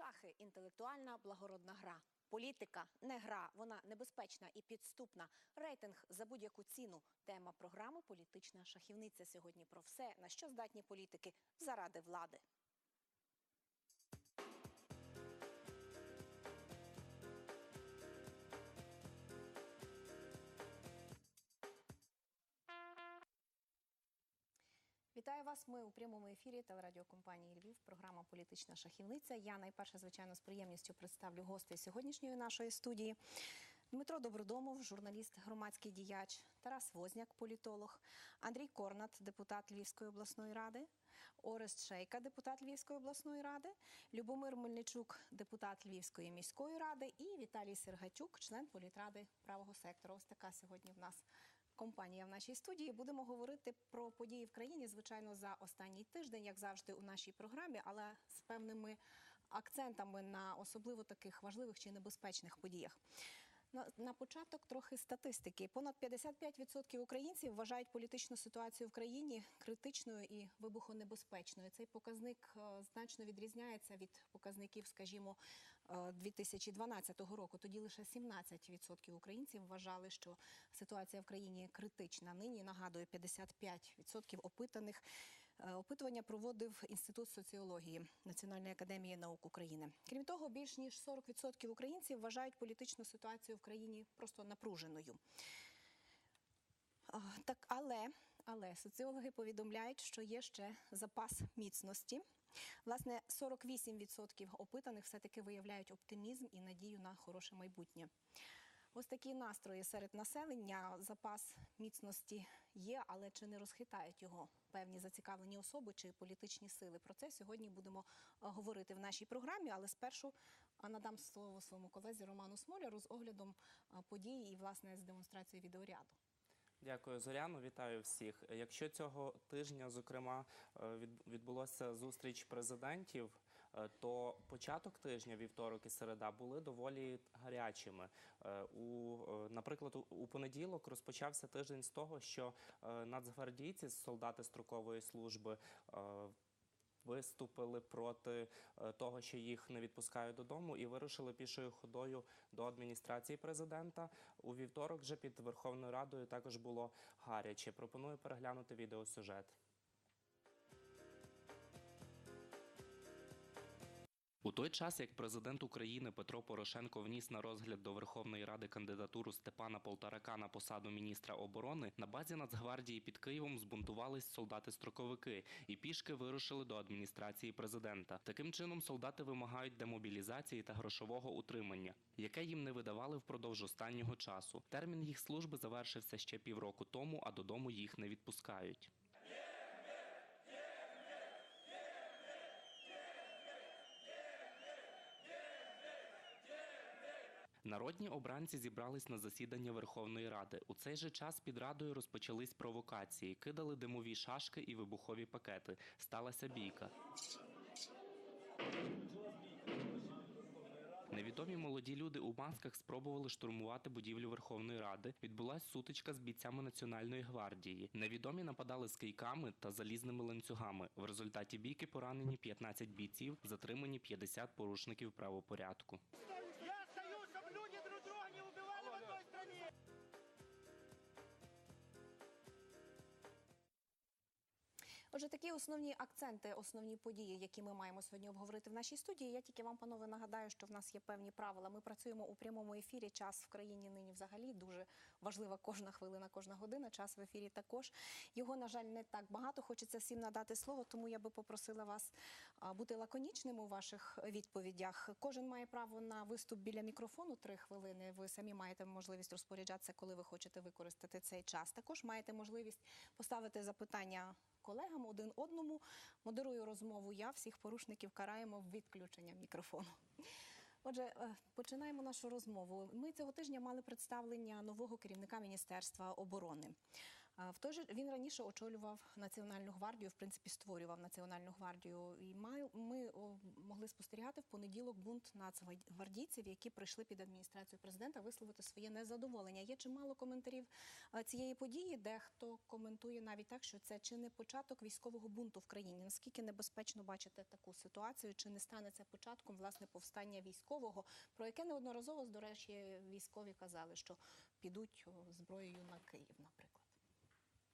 Шахи інтелектуальна благородна гра. Політика не гра, вона небезпечна і підступна. Рейтинг за будь-яку ціну. Тема програми Політична шахівниця сьогодні про все, на що здатні політики заради влади. Вітаю вас. Ми у прямому ефірі телерадіокомпанії Львів. Програма Політична шахівниця. Я найперше, звичайно, з приємністю представлю гостей сьогоднішньої нашої студії. Дмитро Добродомов, журналіст, громадський діяч, Тарас Возняк, політолог, Андрій Корнат, депутат Львівської обласної ради, Орест Шейка, депутат Львівської обласної ради, Любомир Мельничук, депутат Львівської міської ради, і Віталій Сергатюк, член політради правого сектору. Ось така сьогодні в нас компанія в нашій студії. Будемо говорити про події в країні, звичайно, за останній тиждень, як завжди, у нашій програмі, але з певними акцентами на особливо таких важливих чи небезпечних подіях. На, початок трохи статистики. Понад 55% українців вважають політичну ситуацію в країні критичною і вибухонебезпечною. Цей показник е, значно відрізняється від показників, скажімо, 2012 року. Тоді лише 17% українців вважали, що ситуація в країні критична. Нині нагадую, 55% опитаних. Е, Опитування проводив Інститут соціології Національної академії наук України. Крім того, більш ніж 40% українців вважають політичну ситуацію в країні просто напруженою. Так, але, але соціологи повідомляють, що є ще запас міцності. Власне, 48% опитаних все-таки виявляють оптимізм і надію на хороше майбутнє. Ось такі настрої серед населення. Запас міцності є, але чи не розхитають його певні зацікавлені особи чи політичні сили? Про це сьогодні будемо е, говорити в нашій програмі. Але спершу надам слово своєму колезі Роману Смоляру з оглядом а, події і власне з демонстрацією відеоряду. Дякую, Зоряно. Вітаю всіх. Якщо цього тижня, зокрема, е, відбулося зустріч президентів, е, то початок тижня, вівторок і середа, були доволі гарячими. Е, У, наприклад, у- понеділок розпочався тиждень з того, що нацгвардійці, солдати строкової служби, виступили проти е, того, що їх не відпускають додому, і вирушили пішою ходою до адміністрації президента. У вівторок вже під Верховною Радою також було гаряче. Пропоную переглянути відеосюжет. У той час, як президент України Петро Порошенко вніс на розгляд до Верховної Ради кандидатуру Степана Полторака на посаду міністра оборони, на базі Нацгвардії під Києвом збунтувались солдати-строковики і пішки вирушили до адміністрації президента. Таким чином, солдати вимагають демобілізації та грошового утримання, яке їм не видавали впродовж останнього часу. Термін їх служби завершився ще півроку тому, а додому їх не відпускають. Народні обранці зібрались на засідання Верховної Ради. У цей же час під радою розпочались провокації, кидали димові шашки і вибухові пакети. Сталася бійка. Невідомі молоді люди у масках спробували штурмувати будівлю Верховної Ради. Відбулась сутичка з бійцями Національної гвардії. Невідомі нападали з кийками та залізними ланцюгами. В результаті бійки поранені 15 бійців, затримані 50 порушників правопорядку. Отже, такі основні акценти, основні події, які ми маємо сьогодні обговорити в нашій студії. Я тільки вам, панове, нагадаю, що в нас є певні правила. Ми працюємо у прямому ефірі. Час в країні нині взагалі дуже важлива кожна хвилина, кожна година. Час в ефірі також. Його, на жаль, не так багато. Хочеться всім надати слово, тому я би попросила вас бути лаконічним у ваших відповідях. Кожен має право на виступ біля мікрофону три хвилини. Ви самі маєте можливість розпоряджатися, коли ви хочете використати цей час. Також маєте можливість поставити запитання колегам один одному. Модерую розмову я. Всіх порушників караємо відключенням мікрофону. Отже, е, починаємо нашу розмову. Ми цього тижня мали представлення нового керівника Міністерства оборони. В той же він раніше очолював Національну гвардію, в принципі, створював Національну гвардію. І ми могли спостерігати в понеділок бунт нацгвардійців, які прийшли під адміністрацію президента висловити своє незадоволення. Є чимало коментарів цієї події. Дехто коментує навіть так, що це чи не початок військового бунту в країні. Наскільки небезпечно бачите таку ситуацію? Чи не стане це початком власне повстання військового, про яке неодноразово до речі, військові казали, що підуть зброєю на Київ, наприклад.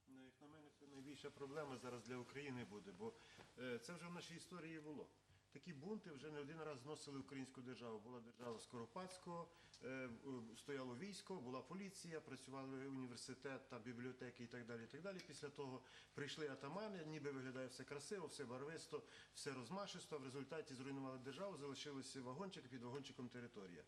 Ну, як на мене, це найбільша проблема зараз для України буде, бо е, це вже в нашій історії було. Такі бунти вже не один раз зносили українську державу. Була держава Скоропадського, е, е, стояло військо, була поліція, працювали університет та бібліотеки і так далі. І так далі. Після того прийшли атамани, ніби виглядає все красиво, все барвисто, все розмашисто. В результаті зруйнували державу, залишилися вагончики під вагончиком територія.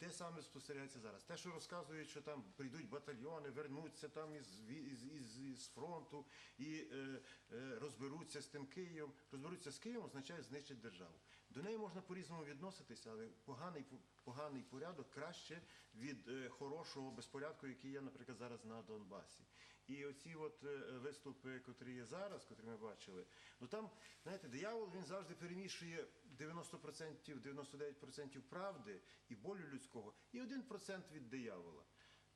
Те саме спостерігається зараз. Те, що розказують, що там прийдуть батальйони, вернуться там із, із, із, із фронту і е, е, розберуться з тим Києвом. Розберуться з Києвом означає знищить державу. До неї можна по-різному відноситися, але поганий, поганий порядок краще від е, хорошого безпорядку, який є, наприклад, зараз на Донбасі. І оці от е, виступи, котрі є зараз, котрі ми бачили, ну там, знаєте, диявол він завжди перемішує 90%, 99% правди і болю людського, і 1% від диявола.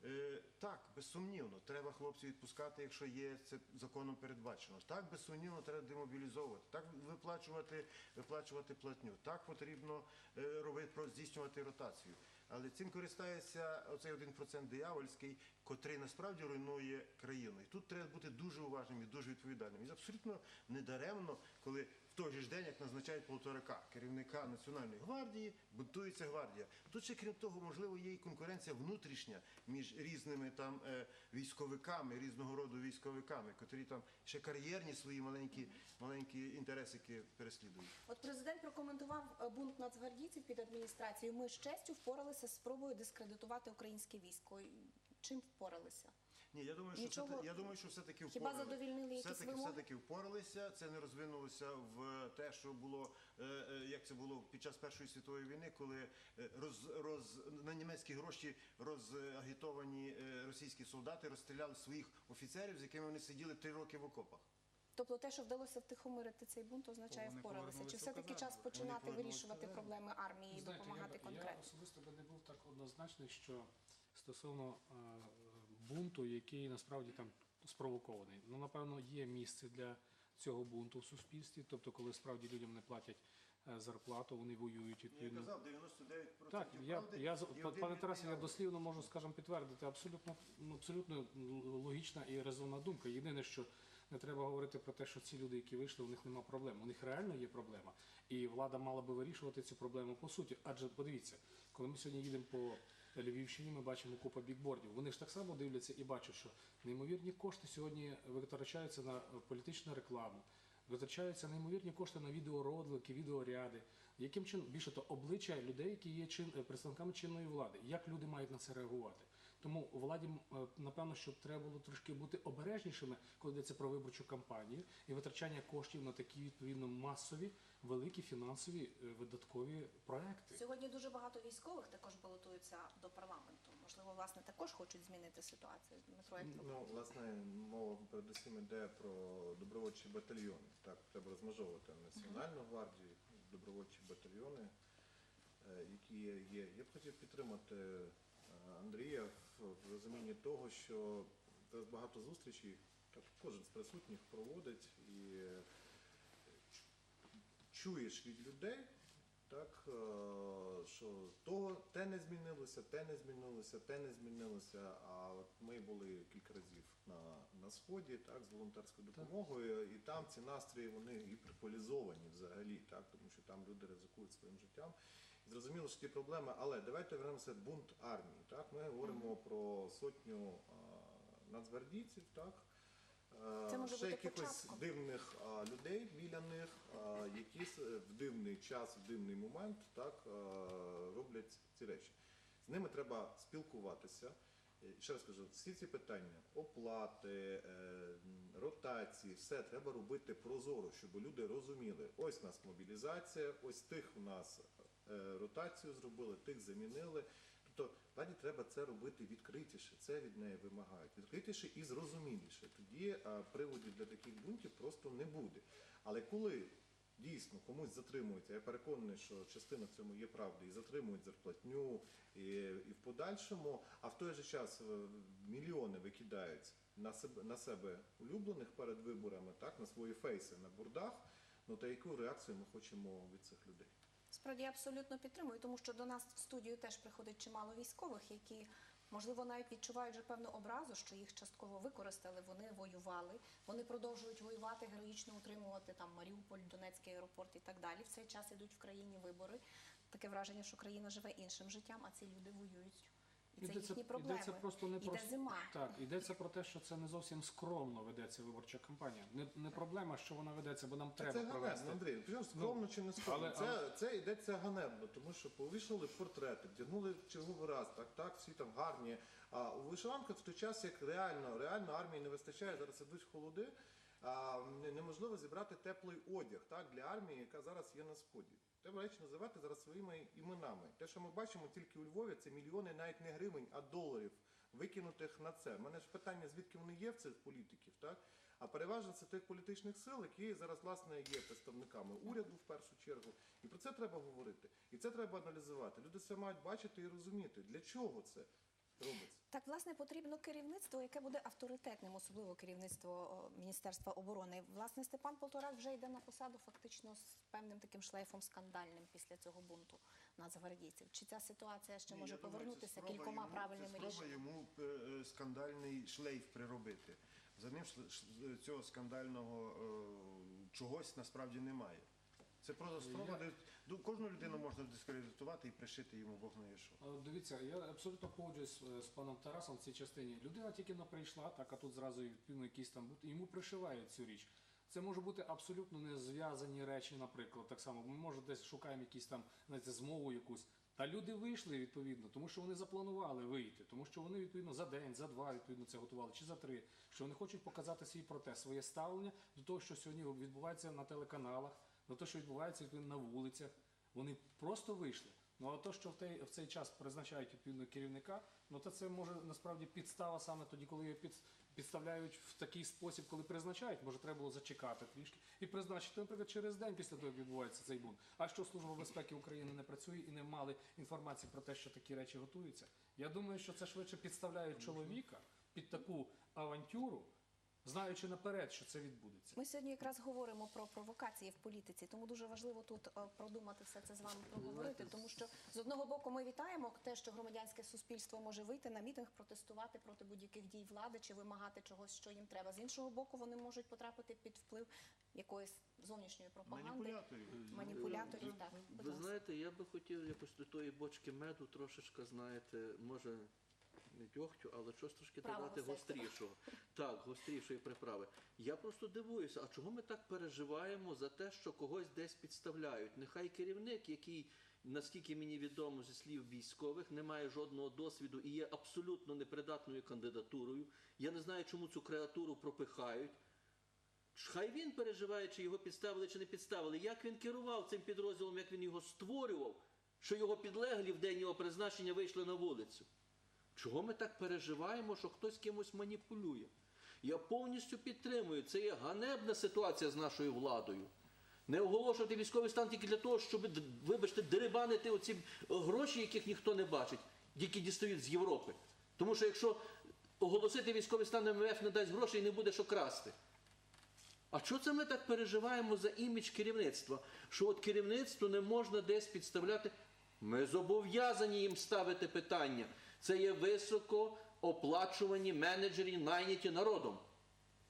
Е, так, безсумнівно, треба хлопців відпускати, якщо є це законом передбачено. Так, безсумнівно, треба демобілізовувати, так виплачувати, виплачувати платню. Так потрібно е, робити, здійснювати ротацію. Але цим користається оцей 1% диявольський, котрий насправді руйнує країну. І тут треба бути дуже уважним і дуже відповідальним. І абсолютно недаремно, коли в той же ж день, як назначають полторака, керівника Національної гвардії, бунтується гвардія. Тут ще крім того, можливо, є і конкуренція внутрішня між різними там е, військовиками, різного роду військовиками, котрі там ще кар'єрні свої маленькі, маленькі інтересики переслідують. От президент прокоментував е, бунт нацгвардійців під адміністрацією. Ми з честю впоралися з спробою дискредитувати українське військо. Чим впоралися? Ні, я думаю, що Нічого- все, я думаю, що все-таки Хіба впорали. задовільнили якісь все-таки, вимоги? все-таки впоралися. Це не розвинулося в те, що було е, е, як це було під час Першої світової війни, коли е, роз, роз на німецькі гроші розагітовані е, російські солдати розстріляли своїх офіцерів, з якими вони сиділи три роки в окопах. Тобто те, що вдалося втихомирити цей бунт, означає впоралися. Чи все таки час починати вирішувати проблеми армії і допомагати я, б- я конкретно? особисто би не був так однозначний, що стосовно е, бунту, який насправді там спровокований. Ну, напевно, є місце для цього бунту в суспільстві. Тобто, коли справді людям не платять е, зарплату, вони воюють Я відповідно. казав, 99% Так, я, я пане Тарасе, я дослівно можу, скажімо, підтвердити абсолютно, ну, абсолютно логічна і резонна думка. Єдине, що не треба говорити про те, що ці люди, які вийшли, у них нема проблем. У них реально є проблема, і влада мала би вирішувати цю проблему по суті. Адже подивіться, коли ми сьогодні їдемо по Львівщині, ми бачимо купа бікбордів. Вони ж так само дивляться і бачать, що неймовірні кошти сьогодні витрачаються на політичну рекламу. Витрачаються неймовірні кошти на відеоролики, відеоряди. Яким чином більше то обличчя людей, які є чин, представниками чинної влади, як люди мають на це реагувати? Тому у владі е, напевно, що треба було трошки бути обережнішими, коли йдеться про виборчу кампанію і витрачання коштів на такі відповідно масові, великі фінансові е, видаткові проекти. Сьогодні дуже багато військових також балотуються до парламенту. Можливо, власне, також хочуть змінити ситуацію. Дмитро, як Ну, власне, мова передусім йде про добровольчі батальйони. Так, треба розмежовувати Національну гвардію, добровольчі батальйони, е, які є. Я б хотів підтримати Андрія в розумінні того, що зараз багато зустрічей, так кожен з присутніх проводить і е, чуєш від людей, так, е, що того те не змінилося, те не змінилося, те не змінилося. А от ми були кілька разів на, на сході, так, з волонтерською допомогою, і там ці настрої вони гіперполізовані взагалі, так, тому що там люди ризикують своїм життям. Зрозуміло, що ті проблеми, але давайте вернемося бунт армії. Так, ми говоримо про сотню нацгвардійців, так. е, Це може ще бути якихось початком. дивних людей біля них, які в дивний час, в дивний момент так роблять ці речі. З ними треба спілкуватися. Ще раз кажу, всі ці питання оплати, е, ротації, все треба робити прозоро, щоб люди розуміли. Ось у нас мобілізація, ось тих у нас е, ротацію зробили, тих замінили. Тобто владі треба це робити відкритіше, це від неї вимагають. Відкритіше і зрозуміліше. Тоді приводів для таких бунтів просто не буде. Але коли дійсно комусь затримують, а я переконаний, що частина в цьому є правда, і затримують зарплатню, і, і в подальшому, а в той же час е, мільйони викидають на себе на себе улюблених перед виборами, так на свої фейси на бурдах. Ну та яку реакцію ми хочемо від цих людей? Справді я абсолютно підтримую, тому що до нас в студію теж приходить чимало військових, які можливо навіть відчувають вже певну образу, що їх частково використали. Вони воювали, вони продовжують воювати, героїчно утримувати там Маріуполь, Донецький аеропорт і так далі. В цей час ідуть в країні вибори. Таке враження, що країна живе іншим життям, а ці люди воюють. І це їхні проблеми. йдеться просто не Іде про зима. Так, йдеться про те, що це не зовсім скромно ведеться виборча кампанія. Не, не проблема, що вона ведеться, бо нам треба це провести. Андрій. Причому скромно чи не скромно. Ну, але- це, це йдеться ганебно, тому що повішали портрети, вдягнули в черговий раз, так, так, всі там гарні. А у вишиванках в той час, як реально, реально армії не вистачає, зараз ідуть холоди, а, не- неможливо зібрати теплий одяг так, для армії, яка зараз є на сході. Треба речі називати зараз своїми іменами. Те, що ми бачимо тільки у Львові, це мільйони навіть не гривень, а доларів, викинутих на це. У мене ж питання, звідки вони є в цих політиків, так? А переважно це тих політичних сил, які зараз власне є представниками уряду в першу чергу. І про це треба говорити. І це треба аналізувати. Люди це мають бачити і розуміти, для чого це робиться. Так, власне, потрібно керівництво, яке буде авторитетним, особливо керівництво Міністерства оборони. Власне, Степан Полторак вже йде на посаду фактично з певним таким шлейфом скандальним після цього бунту нацгвардійців. Чи ця ситуація ще Ні, може думаю, повернутися кількома йому- правильними рішеннями? йому е, е, скандальний шлейф приробити. За ним цього скандального е, чогось насправді немає. Це просто спроба, де ну, кожну людину можна дискредитувати і пришити йому Бог знає що. Е, Дивіться, я абсолютно погоджуюсь е, з паном Тарасом в цій частині. Людина тільки не прийшла, так а тут зразу і, ну, якісь там бути, йому пришивають цю річ. Це може бути абсолютно не зв'язані речі, наприклад, так само. Ми може десь шукаємо якісь там знаєте, змову якусь. Та люди вийшли відповідно, тому що вони запланували вийти, тому що вони відповідно за день, за два відповідно це готували, чи за три. Що вони хочуть показати свій протест, своє ставлення до того, що сьогодні відбувається на телеканалах, до того, що відбувається на вулицях. Вони просто вийшли. Ну а то, що в, той, в цей час призначають відповідно керівника, ну то це може насправді підстава саме тоді, коли його під, підставляють в такий спосіб, коли призначають. Може, треба було зачекати трішки і призначити, наприклад, через день після того, як відбувається цей бунт. А що Служба безпеки України не працює і не мали інформації про те, що такі речі готуються. Я думаю, що це швидше підставляють чоловіка під таку авантюру, знаючи наперед, що це відбудеться. Ми сьогодні якраз говоримо про провокації в політиці, тому дуже важливо тут е, продумати все це з вами проговорити. Тому що з одного боку ми вітаємо те, що громадянське суспільство може вийти на мітинг, протестувати проти будь-яких дій влади чи вимагати чогось, що їм треба. З іншого боку, вони можуть потрапити під вплив якоїсь зовнішньої пропаганди, Маніпуляторів. маніпуляторів. Так, Ви знаєте, я би хотів якось до тої бочки меду трошечки, знаєте, може не дьогтю, але щось трошки давати гострішого. Так, гострішої приправи. Я просто дивуюся, а чого ми так переживаємо за те, що когось десь підставляють? Нехай керівник, який, наскільки мені відомо зі слів військових, не має жодного досвіду і є абсолютно непридатною кандидатурою. Я не знаю, чому цю креатуру пропихають. Хай він переживає, чи його підставили, чи не підставили. Як він керував цим підрозділом, як він його створював, що його підлеглі в день його призначення вийшли на вулицю. Чого ми так переживаємо, що хтось кимось маніпулює? Я повністю підтримую. Це є ганебна ситуація з нашою владою. Не оголошувати військовий стан тільки для того, щоб, вибачте, дерибанити оці гроші, яких ніхто не бачить, які дістають з Європи. Тому що якщо оголосити військовий стан МВФ не дасть грошей, не буде що красти. А що це ми так переживаємо за імідж керівництва? Що от керівництву не можна десь підставляти? Ми зобов'язані їм ставити питання. Це є високо оплачувані менеджері, найняті народом.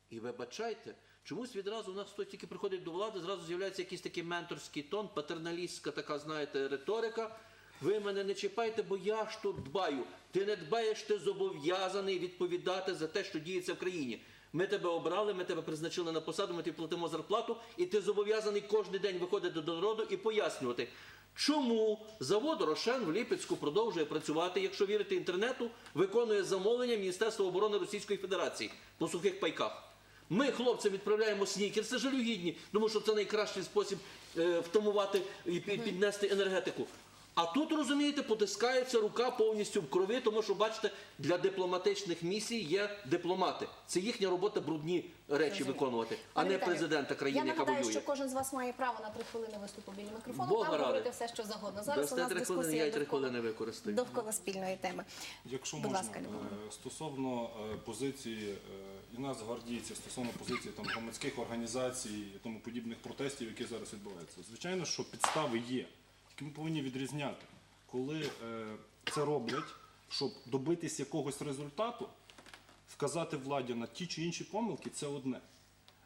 І вибачайте, чомусь відразу у нас хтось тільки приходить до влади, зразу з'являється якийсь такий менторський тон, патерналістська така, знаєте, риторика. Ви мене не чіпайте, бо я ж тут дбаю. Ти не дбаєш, ти зобов'язаний відповідати за те, що діється в країні. Ми тебе обрали, ми тебе призначили на посаду, ми тобі платимо зарплату, і ти зобов'язаний кожен день виходити до народу і пояснювати, чому завод Рошен в Ліпецьку продовжує працювати, якщо вірити інтернету, виконує замовлення Міністерства оборони Російської Федерації по сухих пайках. Ми хлопцям відправляємо снікерси жалюгідні, тому що це найкращий спосіб е, втамувати і піднести енергетику. А тут, розумієте, потискається рука повністю в крові, тому що, бачите, для дипломатичних місій є дипломати. Це їхня робота брудні речі виконувати, а не Віталію, президента країни, Я яка нагадаю, воює. що кожен з вас має право на три хвилини виступу біля мікрофону. Бога Там говорити все, що завгодно. Зараз Дасте у нас три хвилини, дискусія я й три довкола, хвилини використаю. довкола спільної теми. Якщо Будь можна, ласка, Любов. е, стосовно е, позиції е, і нас гвардійців, стосовно позиції там громадських організацій і тому подібних протестів, які зараз відбуваються. Звичайно, що підстави є, ми повинні відрізняти, коли е, це роблять, щоб добитись якогось результату, вказати владі на ті чи інші помилки, це одне.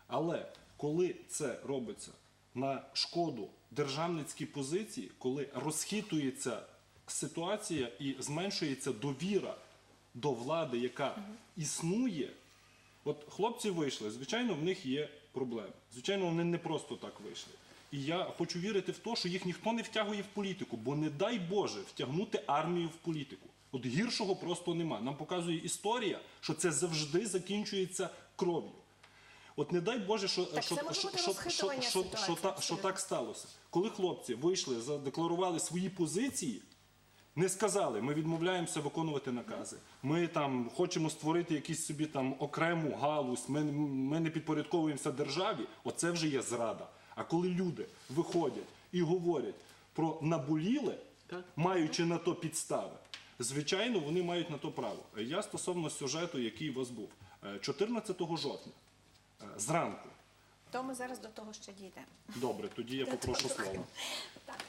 Але коли це робиться на шкоду державницькій позиції, коли розхитується ситуація і зменшується довіра до влади, яка існує, от хлопці вийшли, звичайно, в них є проблеми. Звичайно, вони не просто так вийшли. І я хочу вірити в те, що їх ніхто не втягує в політику, бо не дай Боже втягнути армію в політику. От гіршого просто нема. Нам показує історія, що це завжди закінчується кров'ю. От не дай Боже, що, Так що, що, що, що, що, та- що так сталося. Коли хлопці вийшли, задекларували свої позиції, не сказали, ми відмовляємося виконувати накази. Ми там хочемо створити якісь собі там окрему галузь, ми, ми не підпорядковуємося державі. Оце вже є зрада. А коли люди виходять і говорять про наболіле, маючи на то підстави, звичайно, вони мають на то право. Я стосовно сюжету, який у вас був, Е, 14 жовтня е, зранку. То ми зараз до того ще дійдемо. Добре, тоді я попрошу слова. Так.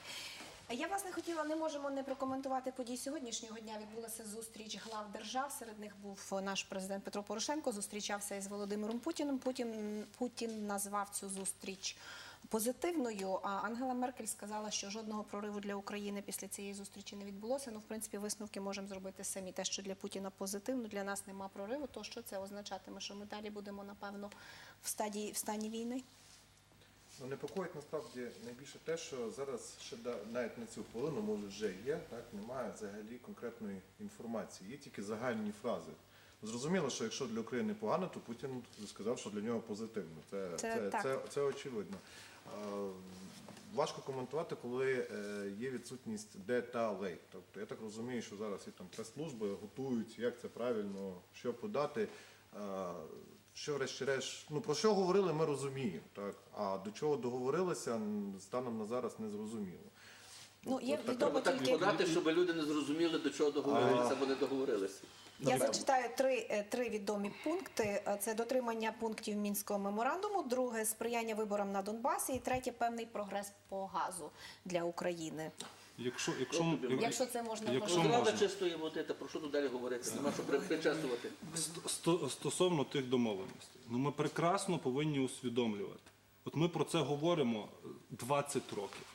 Я власне хотіла, не можемо не прокоментувати події сьогоднішнього дня. Відбулася зустріч глав держав. Серед них був наш президент Петро Порошенко. Зустрічався із Володимиром Путіним. Путін Путін назвав цю зустріч позитивною. А Ангела Меркель сказала, що жодного прориву для України після цієї зустрічі не відбулося. Ну, в принципі, висновки можемо зробити самі. Те, що для Путіна позитивно, для нас нема прориву. То що це означатиме, що ми далі будемо напевно в стадії в стані війни? Ну, непокоїть насправді найбільше те, що зараз ще навіть на цю хвилину, може вже є, так немає взагалі конкретної інформації, є тільки загальні фрази. Зрозуміло, що якщо для України погано, то Путін сказав, що для нього позитивно. Це, Це це, це, це очевидно. А, Важко коментувати, коли е, є відсутність деталей. Тобто я так розумію, що зараз і там прес-служби готують, як це правильно, що подати. Що врешті-решт, ну про що говорили, ми розуміємо, так а до чого договорилися станом на зараз не зрозуміло. Ну, є От відомо Треба так тільки подати, щоб люди не зрозуміли, до чого договорилися, або не договорилися. Я зачитаю три, е, три відомі пункти: Е, це дотримання пунктів мінського меморандуму, друге сприяння виборам на Донбасі, і третє певний прогрес по газу для України. Якщо, якщо, Якщо це можна Якщо можна. чистої води, та про що тут далі говорити? Нема що при- причесувати. Сто- сто- Стосовно тих домовленостей, ну ми прекрасно повинні усвідомлювати. От ми про це говоримо е, 20 років.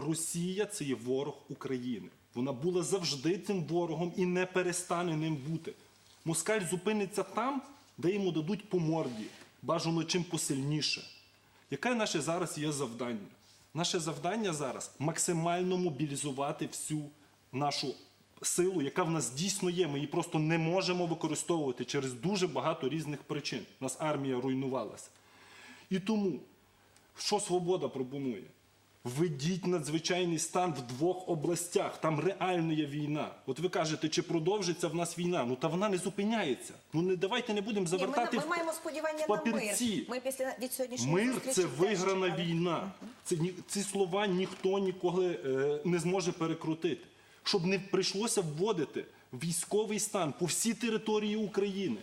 Росія це є ворог України. Вона була завжди цим ворогом і не перестане ним бути. Москаль зупиниться там, де йому дадуть по морді, бажано чим посильніше. Яке наше зараз є завдання? Наше завдання зараз максимально мобілізувати всю нашу силу, яка в нас дійсно є. Ми її просто не можемо використовувати через дуже багато різних причин. У нас армія руйнувалася. І тому, що свобода пропонує? Введіть надзвичайний стан в двох областях. Там реально є війна. От ви кажете, чи продовжиться в нас війна? Ну та вона не зупиняється. Ну не давайте не будемо Ні, ми, завертати ми маємо сподівання в на мир. Ми після від сьогоднішньої Мир це виграна чекали. війна. Це ні- ці слова ніхто ніколи е, не зможе перекрутити. Щоб не прийшлося вводити військовий стан по всій території України.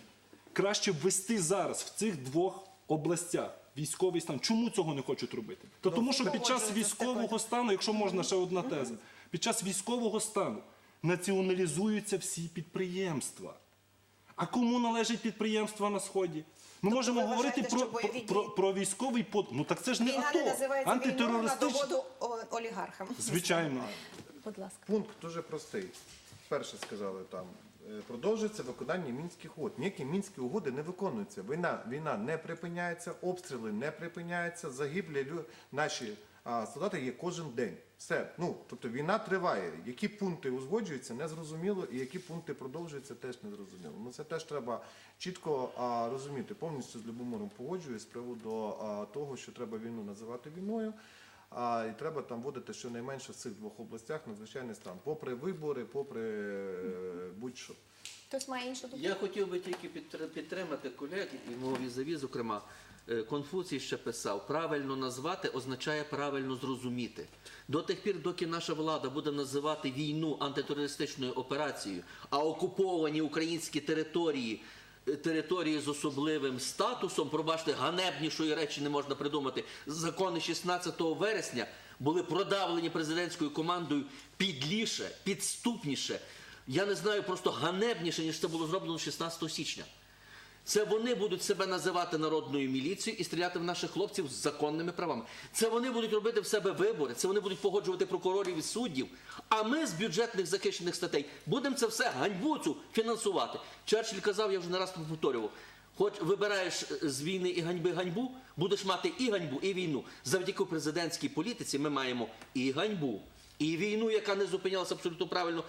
Краще ввести зараз в цих двох областях військовий стан. Чому цього не хочуть робити? Та тому, що під час військового стану, якщо можна ще одна теза, під час військового стану націоналізуються всі підприємства. А кому належать підприємства на сході? Ми можемо ви говорити вважаєте, про, що бойові про, про, дії- про військовий под. Ну так це ж не Війна АТО, не називається війною на антитерористичний. доводу о, олігархам. Звичайно. Будь ласка. Пункт дуже простий. Перше сказали там. Е, Продовжується виконання мінських угод. Ніякі мінські угоди не виконуються. Війна, війна не припиняється, обстріли не припиняються, загиблі наші а, солдати є кожен день. Все. Ну, тобто війна триває. Які пункти узгоджуються, не зрозуміло, і які пункти продовжуються, теж не зрозуміло. Ну це теж треба чітко а, розуміти. Повністю з Любомиром погоджуюсь з приводу а, того, що треба війну називати війною. А і треба там вводити щонайменше в цих двох областях надзвичайний стан, попри вибори, попри е, будь-що. Хтось має іншу думку? Я хотів би тільки підтр- підтримати колег і мого візаві, зокрема, е, Конфуцій ще писав: правильно назвати означає правильно зрозуміти. До тих пір, доки наша влада буде називати війну антитерористичною операцією, а окуповані українські території. Території з особливим статусом, пробачте, ганебнішої речі не можна придумати. Закони 16 вересня були продавлені президентською командою підліше, підступніше. Я не знаю, просто ганебніше, ніж це було зроблено 16 січня. Це вони будуть себе називати народною міліцією і стріляти в наших хлопців з законними правами. Це вони будуть робити в себе вибори, це вони будуть погоджувати прокурорів і суддів. А ми з бюджетних захищених статей будемо це все ганьбу фінансувати. Черчилль казав, я вже не раз повторював. Хоч вибираєш е, з війни і ганьби ганьбу, будеш мати і ганьбу, і війну. Завдяки президентській політиці ми маємо і ганьбу, і війну, яка не зупинялася абсолютно правильно,